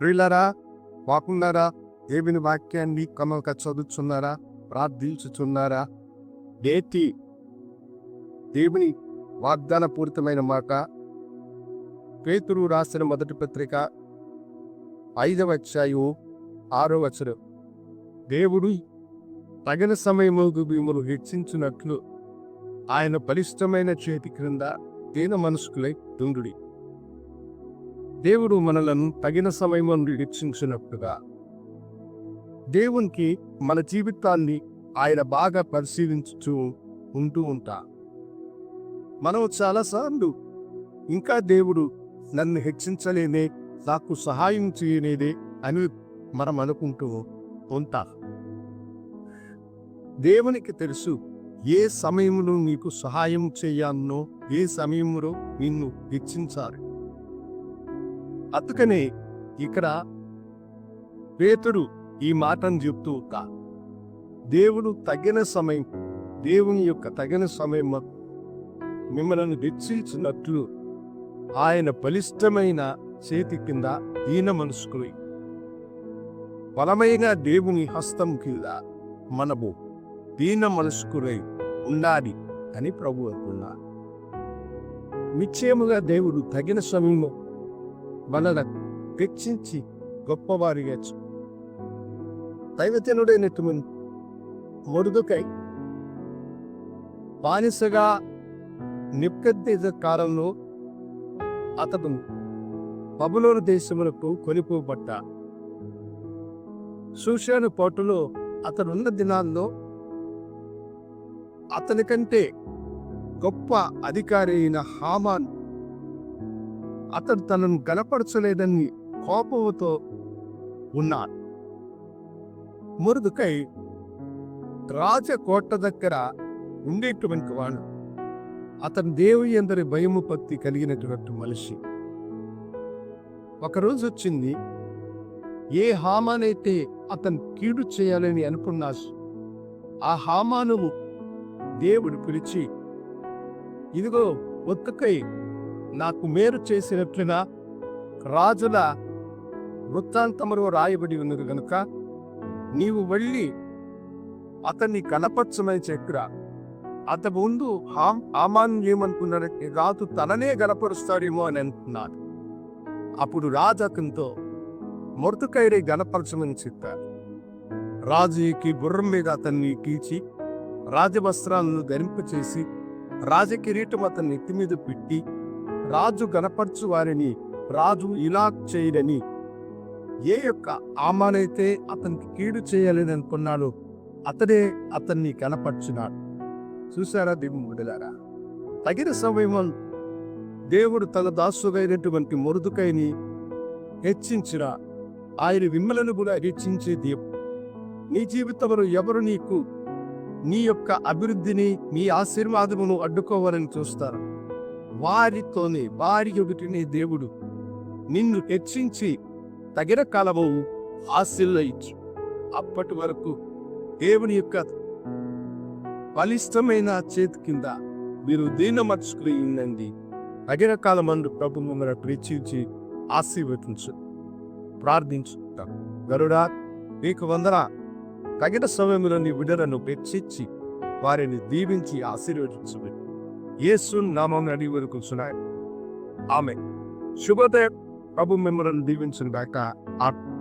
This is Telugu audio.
ప్రియులరా బాగున్నారా దేవుని వాక్యాన్ని కమక చదువుతున్నారా ప్రార్థించుచున్నారా? నేటి దేవుని వాగ్దాన పూరితమైన మాట పేతురు రాసిన మొదటి పత్రిక ఐదవ అధ్యాయు ఆరో వచనం. దేవుడు తగిన సమయముకు భీములు హెచ్చించినట్లు ఆయన బలిష్టమైన చేతి క్రింద దీన మనసుకులై దుండుడి దేవుడు మనలను తగిన సమయమందు హెచ్చించినట్టుగా దేవునికి మన జీవితాన్ని ఆయన బాగా పరిశీలించుతూ ఉంటూ ఉంటా. మనం చాలాసార్లు ఇంకా దేవుడు నన్ను హెచ్చించలేనే నాకు సహాయం చేయలేదే అని మనం అనుకుంటూ ఉంటా. దేవునికి తెలుసు ఏ సమయంలో నీకు సహాయం చేయాలనో ఏ సమయంలో నిన్ను హెచ్చించాలి. అందుకనే ఇక్కడ పేతుడు ఈ మాటను చెప్తూ ఉంటా దేవుడు తగిన సమయం దేవుని యొక్క తగిన సమయం మిమ్మల్ని హెచ్చించినట్లు ఆయన బలిష్టమైన చేతి కింద ఈన మనసుకుని బలమైన దేవుని హస్తం కింద మనము దీన మనసుకురై ఉండాలి అని ప్రభు అంటున్నారు నిశ్చయముగా దేవుడు తగిన సమయంలో మనలను హెచ్చించి గొప్పవారిగా దైవజనుడైనటువంటి మొరుదుకై. బానిసగా నిప్కద్దేశ కాలంలో అతడు బబులోను దేశములకు కొనిపోబడ్డ. సూషాను పోటులో అతనున్న దినాల్లో అతని కంటే గొప్ప అధికారి అయిన హామాన్ అతడు తనను గలపరచలేదని కోపంతో ఉన్నాడు. మురుదుకై రాజకోట దగ్గర ఉండేటువంటి వాడు. అతను దేవుని అందరి భయము భక్తి కలిగినటువంటి మనిషి. ఒకరోజు వచ్చింది ఏ హామానైతే అతను కీడు చేయాలని అనుకున్నా ఆ హామాను దేవుడు పిలిచి ఇదిగో ఒక్కకై నాకు మేలు చేసినట్లున రాజుల వృత్తాంతములో రాయబడి ఉన్నది గనుక నీవు వెళ్ళి అతన్ని కనపరచమని చెక్కురా అత ముందు హామ్ ఏమనుకున్నాడంటే రాజు తననే గనపరుస్తాడేమో అని అంటున్నాడు. అప్పుడు రాజు అతనితో మొరతుకైరే గనపరచమని చెప్పారు రాజు ఎక్కి గుర్రం మీద అతన్ని కీచి రాజవస్త్రాలను ధరింపచేసి రాజకిరీటం అతన్ని నెత్తి మీద పెట్టి రాజు గనపరచు వారిని రాజు ఇలా చేయడని. ఏ యొక్క ఆమానైతే అతనికి కీడు చేయాలని అనుకున్నాడో అతడే అతన్ని కనపరుచున్నాడు చూసారా దీపం విడలారా తగిన సమయం దేవుడు తన దాసుగైనటువంటి మురుదుకైని హెచ్చించిన ఆయన విమ్మలను కూడా హెచ్చించే దేవుడు. నీ జీవితంలో ఎవరు నీకు నీ యొక్క అభివృద్ధిని నీ ఆశీర్వాదమును అడ్డుకోవాలని చూస్తారు? వారితోనే వారి ఎదుటినే దేవుడు నిన్ను హెచ్చించి తగిన కాలము ఆశీర్వయించు అప్పటి వరకు దేవుని యొక్క బలిష్టమైన చేతి కింద మీరు దీనమర్చుకుని ఉండండి. తగిన కాలమందు ప్రభు మిమ్మల్ని ప్రీచించి ఆశీర్వదించు. ప్రార్థించుకుంటాం గరుడా నీకు వందన. తగిన సమయంలో నీ విడలను వెచ్చించి వారిని దీవించి ఆశీర్వదించు. యేసు నామం అడిగి వరకు ఆమె శుభోదయం. ప్రభు మిమ్మల్ని దీవించిన దాకా ఆత్మ